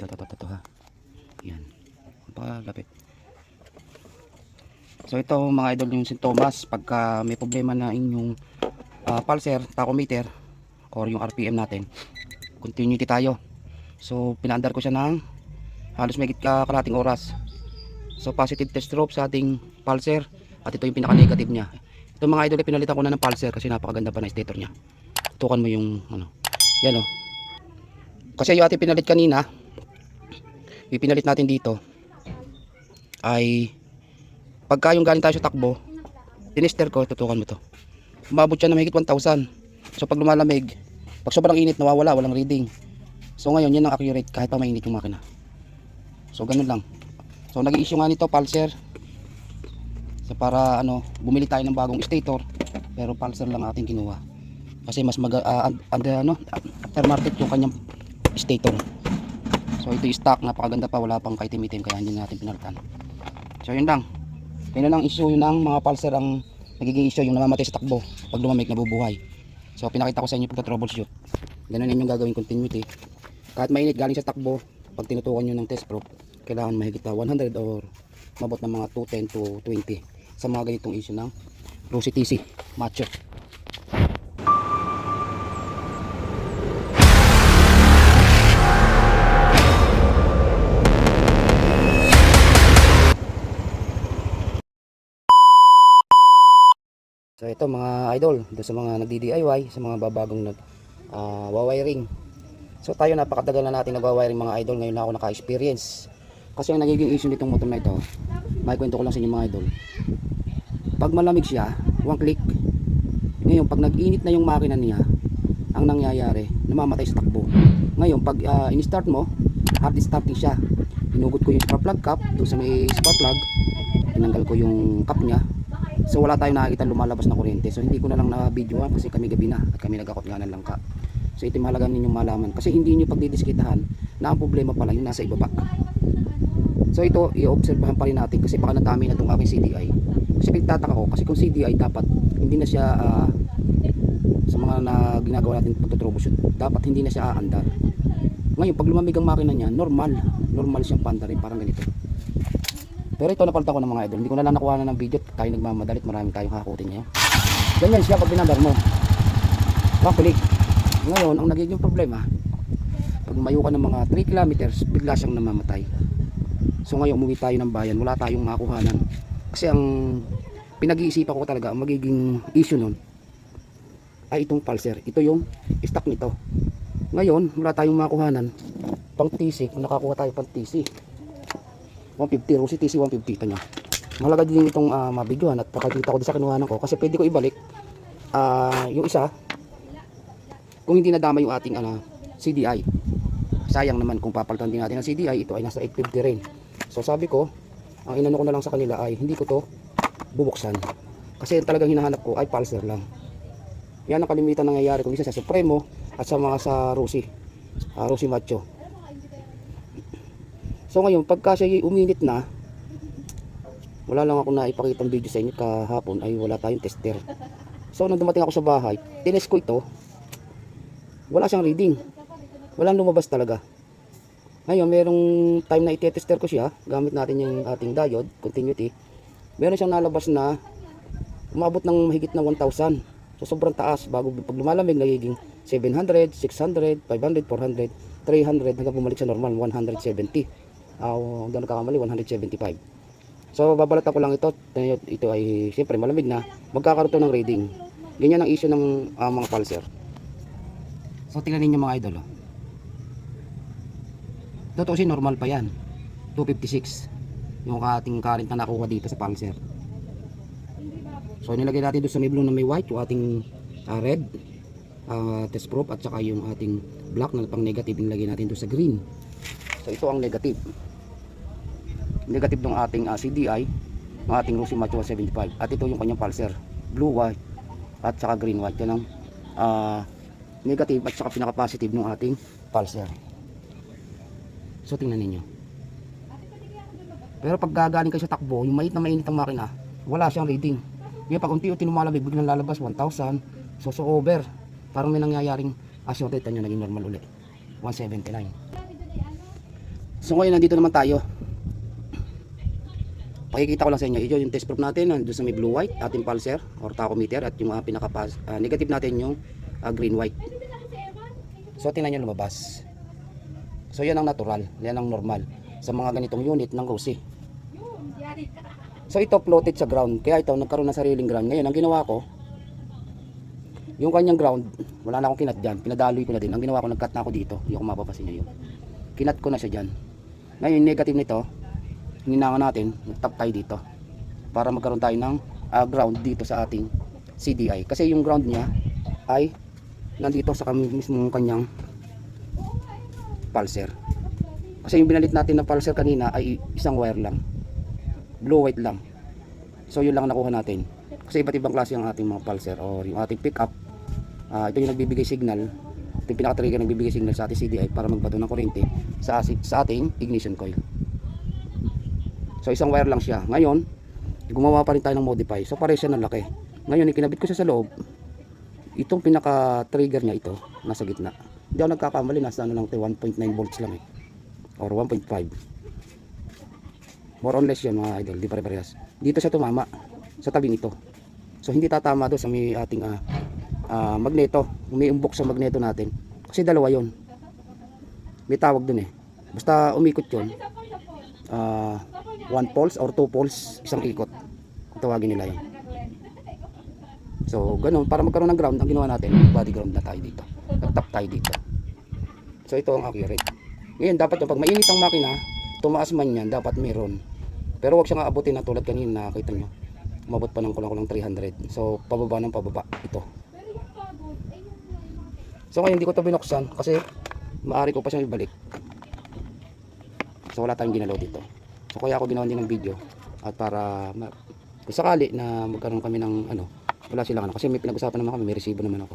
Ito, ito, ha. Yan. Napalapit. So ito mga idol yung sintomas pagka may problema na inyong ah, pulser, tachometer or yung RPM natin. Continuity tayo. So pinaandar ko siya ng halos may kalating oras. So positive test strobe sa ating pulser at ito yung pinaka-negative niya. Ito mga idol, pinalitan ko na ng pulser kasi napakaganda pa na stator niya. Tukan mo yung ano. Yan oh. Kasi yung ating pinalit kanina, yung pinalit natin dito ay pagka yung galing tayo sa takbo, tinister ko, tutukan mo to. Umabot siya na mahigit 1,000. So pag lumalamig, pag sobrang init nawawala, walang reading. So ngayon, yan ang accurate kahit pa mainit yung makina. So ganun lang. So nag-i-issue nga nito pulser. So para ano, bumili tayo ng bagong stator, pero pulser lang ating kinuha. Kasi mas mag uh, under ano, aftermarket yung kanyang stator. So ito yung stock, napakaganda pa, wala pang kaitim-itim kaya hindi natin pinalitan. So yun lang. Yun lang ang issue ng mga pulser ang nagiging issue yung namamatay sa takbo pag lumamig nabubuhay. So pinakita ko sa inyo pag troubleshoot. Ganun din yung gagawin continuity. Kahit mainit galing sa takbo, pag tinutukan nyo ng test probe, kailangan mahigit na 100 or mabot ng mga 210 to 20 sa mga ganitong issue ng Rosy TC Macho. Ito mga idol, doon sa mga nagdi-DIY, sa mga babagong nag ah, wawiring. So tayo napakatagal na natin nagwawiring mga idol, ngayon na ako naka-experience. Kasi ang nagiging issue nitong motor na ito, may kwento ko lang sa inyo mga idol. Pag malamig siya, one click. Ngayon pag nag-init na yung makina niya, ang nangyayari, namamatay sa takbo. Ngayon pag ah, in-start mo, hard starting siya. Inugot ko yung spark plug cap, doon sa may spark plug, tinanggal ko yung cap niya, So wala tayong nakikita lumalabas na kuryente. So hindi ko na lang na-videoan kasi kami gabi na at kami nagkakot nga ng langka. So ito mahalaga ninyong malaman. Kasi hindi nyo pagdidiskitahan na ang problema pala yung nasa ibaba. So ito, i-obserbahan pa rin natin kasi baka nadami na itong aking CDI. Kasi pinagtataka ko, kasi kung CDI dapat hindi na siya ah, sa mga na ginagawa natin pagtotroubleshoot, dapat hindi na siya aandar. Ngayon, pag lumamig ang makina niya, normal. Normal siyang pandarin, parang ganito. Pero ito napalitan ko ng mga idol. Hindi ko na lang nakuha na ng video. Tayo nagmamadalit. Marami tayong hakutin niya. Ganyan siya pag binandar mo. Makulig. Ngayon, ang nagiging problema, pag mayo ka ng mga 3 kilometers, bigla siyang namamatay. So ngayon, umuwi tayo ng bayan. Wala tayong makuhanan. Kasi ang pinag-iisipan ko talaga, ang magiging issue nun, ay itong pulser. Ito yung stock nito. Ngayon, wala tayong makuhanan. Pang TC, nakakuha tayo pang TC. 150 Rosy TC 150 ito niya mahalaga din itong uh, mabidyohan at pakikita ko din sa kinuhanan ko. Kasi pwede ko ibalik ah, yung isa kung hindi nadama yung ating ano, CDI sayang naman kung papalitan din natin ang CDI ito ay nasa 850 rin. So sabi ko ang inano ko na lang sa kanila ay hindi ko to bubuksan. Kasi talagang hinahanap ko ay pulser lang. Yan ang kalimitan nangyayari kung isa sa Supremo at sa mga sa Rosy uh, Rosy Macho So ngayon, pagka siya uminit na, wala lang ako na ipakita video sa inyo kahapon ay wala tayong tester. So nung dumating ako sa bahay, tinest ko ito, wala siyang reading. Walang lumabas talaga. Ngayon, merong time na itetester ko siya, gamit natin yung ating diode, continuity. Meron siyang nalabas na umabot ng mahigit ng 1,000. So sobrang taas, bago pag lumalamig, nagiging 700, 600, 500, 400, 300, hanggang bumalik sa normal, 170 uh, doon nagkakamali 175 so babalatan ko lang ito. Ito ay siyempre malamig na. Magkakaroon to ng reading. Ganyan ang issue ng uh, mga pulser. So tingnan ninyo mga idol oh. totoo si normal pa yan. 256 yung ating current na nakuha dito sa pulser. So nilagay natin doon sa may blue na may white yung ating uh, red uh, test probe at saka yung ating black na pang negative nilagay natin doon sa green. So ito ang negative negative ng ating uh, CDI ng ating Rosy Macho 75 at ito yung kanyang pulser blue white at saka green white. Yan ang uh, negative at saka pinaka positive ng ating pulser so tingnan ninyo. Pero pag gagaling kayo sa takbo yung mainit na mainit ang makina wala siyang reading. Kaya pag unti-unti lumalabig biglang lalabas 1,000 so so over. Parang may nangyayaring asyong rate nyo naging normal ulit. 179 So ngayon nandito naman tayo. Pakikita ko lang sa inyo, ito yung test proof natin nandun sa may blue white, ating pulser or tachometer at yung uh, pinaka ah, negative natin yung ah, green white. So tingnan nyo lumabas. So yan ang natural, yan ang normal sa mga ganitong unit ng Rosie. So ito floated sa ground, kaya ito nagkaroon ng sariling ground. Ngayon ang ginawa ko, yung kanyang ground, wala na akong kinat dyan, pinadaloy ko na din. Ang ginawa ko, nagkat na ako dito, hindi ako mapapasin nyo yun. Kinat ko na siya dyan. Ngayon negative nito, hininangan natin, nag-tap tayo dito. Para magkaroon tayo ng ah, ground dito sa ating CDI. Kasi yung ground niya ay nandito sa kami mismo kanyang pulser. Kasi yung binalit natin na pulser kanina ay isang wire lang. Blue white lang. So yun lang ang nakuha natin. Kasi iba't ibang klase ang ating mga pulser or yung ating pick up. Ah, ito yung nagbibigay signal. Ito yung pinaka-trigger nagbibigay signal sa ating CDI para magbato ng kuryente sa, sa ating ignition coil. So isang wire lang siya. Ngayon, gumawa pa rin tayo ng modify. So pare siya ng laki. Ngayon, ikinabit ko siya sa loob. Itong pinaka trigger niya ito, nasa gitna. Hindi ako nagkakamali, nasa ano lang 1.9 volts lang eh. Or 1.5. More or less yan mga idol, di pare-parehas. Dito siya tumama, sa tabing ito. So hindi tatama doon sa may ating uh, uh, magneto, umiimbok sa magneto natin. Kasi dalawa yon May tawag doon eh. Basta umikot yon Uh, ah, 1 poles or 2 poles isang ikot. Tawagin nila yun. So ganun. Para magkaroon ng ground ang ginawa natin body ground na tayo dito. Nagtap tayo dito. So ito ang accurate. Ngayon dapat yung pag mainit ang makina tumaas man yan dapat meron. Pero wag siyang aabutin na tulad kanina nakita nyo. Umabot pa ng kulang-kulang 300 so pababa ng pababa. Ito. So ngayon hindi ko ito binuksan kasi maari ko pa siyang ibalik. So wala tayong ginalaw dito. So, kaya ako ginawa din ng video. At para, kung sakali na magkaroon kami ng ano, wala silang ano. Kasi may pinag-usapan naman kami, may resibo naman ako.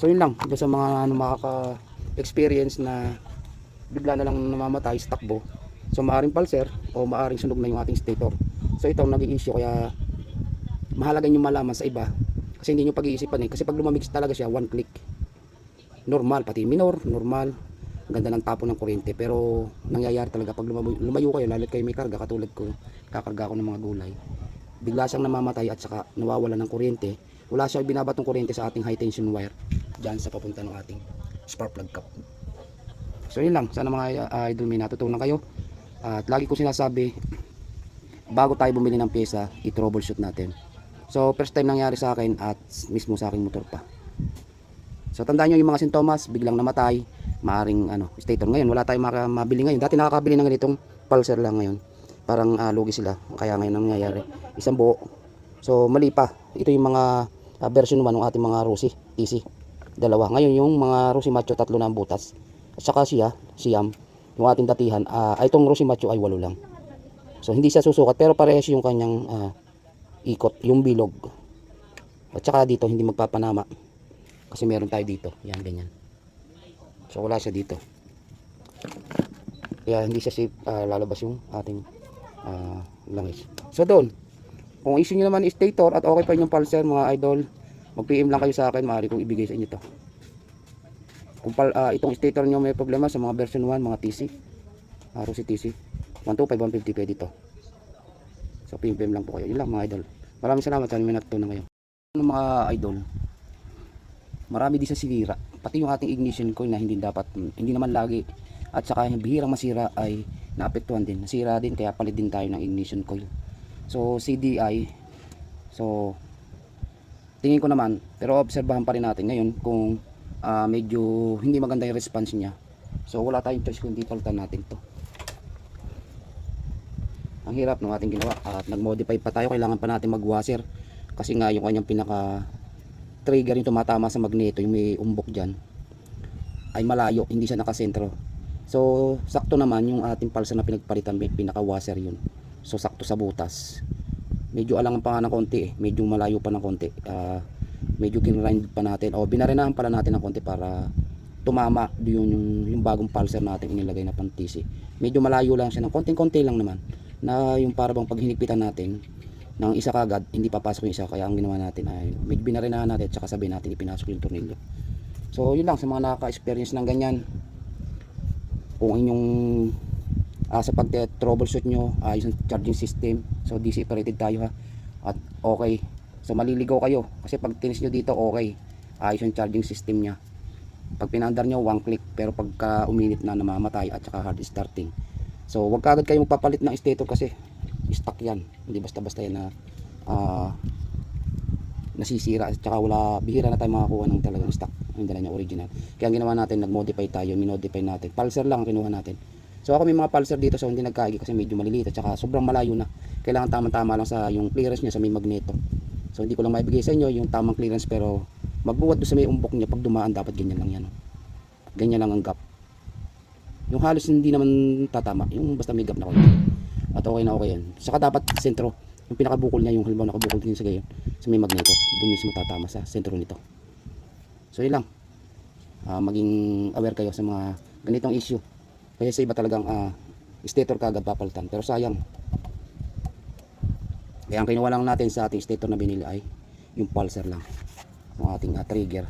So, yun lang. Ito sa mga ano, makaka-experience na bigla na lang namamatay sa takbo. So, maaring pulser o maaring sunog na yung ating stator. So, ito ang naging issue. Kaya, mahalaga nyo malaman sa iba. Kasi hindi nyo pag-iisipan eh. Kasi pag lumamig talaga siya, one click. Normal, pati minor, normal. Ang ganda ng tapo ng kuryente. Pero, nangyayari talaga pag lumayo, lumayo kayo, lalo't kayo may karga, katulad ko, kakarga ako ng mga gulay. Bigla siyang namamatay at saka nawawala ng kuryente. Wala siyang binabatong kuryente sa ating high tension wire. Diyan sa papunta ng ating spark plug cap. So yun lang, sana mga uh, idol may natutunan kayo. At lagi ko sinasabi, bago tayo bumili ng pyesa, i-troubleshoot natin. So first time nangyari sa akin at mismo sa aking motor pa. So tandaan nyo yung mga sintomas, biglang namatay, maaring ano, stator. Ngayon wala tayong mabili ngayon. Dati nakakabili ng ganitong pulser lang ngayon. Parang ah, lugi sila. Kaya ngayon ang nangyayari. Isang buo. So mali pa. Ito yung mga ah, version 1 ng ating mga Rusi, TC. Dalawa. Ngayon yung mga Rusi Macho tatlo na ang butas. At saka siya, Siam, yung ating datihan, ay itong Rusi Macho ay walo lang. So hindi siya susukat pero parehas yung kanyang ah, ikot, yung bilog. At saka dito hindi magpapanama. Kasi meron tayo dito. Yan, ganyan. So wala siya dito. Kaya hindi siya safe ah, lalabas yung ating ah, langis. So doon, kung issue nyo naman stator at okay pa yung pulser mga idol, mag-PM lang kayo sa akin, maaari kong ibigay sa inyo to. Kung pal, ah, itong stator nyo may problema sa mga version 1, mga TC, uh, Rossi TC, 125, 150 pwede to. So PM lang po kayo. Yun lang mga idol. Maraming salamat sa may natutunan kayo. Ano mga idol, marami din sa sinira. Pati yung ating ignition coil na hindi dapat, hindi naman lagi. At saka yung bihirang masira ay naapektuhan din. Nasira din kaya palit din tayo ng ignition coil. So CDI, so tingin ko naman, pero obserbahan pa rin natin ngayon kung ah, medyo hindi maganda yung response niya. So wala tayong choice kundi palitan natin to. Ang hirap ng ating ginawa at nag-modify pa tayo. Kailangan pa natin mag-washer kasi nga yung kanyang pinaka trigger yung tumatama sa magneto yung may umbok dyan ay malayo hindi siya nakasentro. So sakto naman yung ating pulse na pinagpalitan may pinaka washer yun. So sakto sa butas. Medyo alangan pa nga ng konti eh medyo malayo pa ng konti. Ah, medyo kinrind pa natin o binarenahan pala natin ng konti para tumama. Yun yung, yung bagong pulser natin inilagay na TC medyo malayo lang siya ng konting konti lang naman na yung para bang pag hinigpitan natin ng isa kagad, hindi papasok yung isa. Kaya ang ginawa natin ay medyo binarinahan natin at saka sabihin natin ipinasok yung tornilyo. So yun lang sa mga nakaka-experience ng ganyan. Kung inyong ah, sa pag troubleshoot nyo ayos ang charging system. So DC operated tayo ha. At okay. So maliligaw kayo. Kasi pag tinis nyo dito okay. Ayos yung charging system nya pag pinandar nyo one click. Pero pagka uminit na namamatay at saka hard starting. So wag kagad kayo magpapalit ng stator kasi stock yan. Hindi basta basta yan na ah, nasisira at saka wala bihira na tayo makakuha ng talagang stock yung dala niya original. Kaya ang ginawa natin nag-modify tayo minodify natin. Pulsar lang ang kinuha natin. So ako may mga pulsar dito so hindi nagkaigi kasi medyo maliliit at saka sobrang malayo na. Kailangan tama-tama lang sa yung clearance niya sa may magneto. So hindi ko lang maibigay sa inyo yung tamang clearance pero magbuwat doon sa may umbok niya pag dumaan dapat ganyan lang yan oh. ganyan lang ang gap. Yung halos hindi naman tatama yung basta may gap na konti at okay na okay yan. Saka dapat sentro yung pinakabukol niya yung halimbawa nakabukol din sa gayon sa may magneto doon mismo tatama sa sentro nito. So yun lang. Ah, maging aware kayo sa mga ganitong issue. Kasi sa iba talagang ah, stator kagad papalitan. Pero sayang. Kaya ang kinuha lang natin sa ating stator na binili ay yung pulsar lang. Yung ating ah, trigger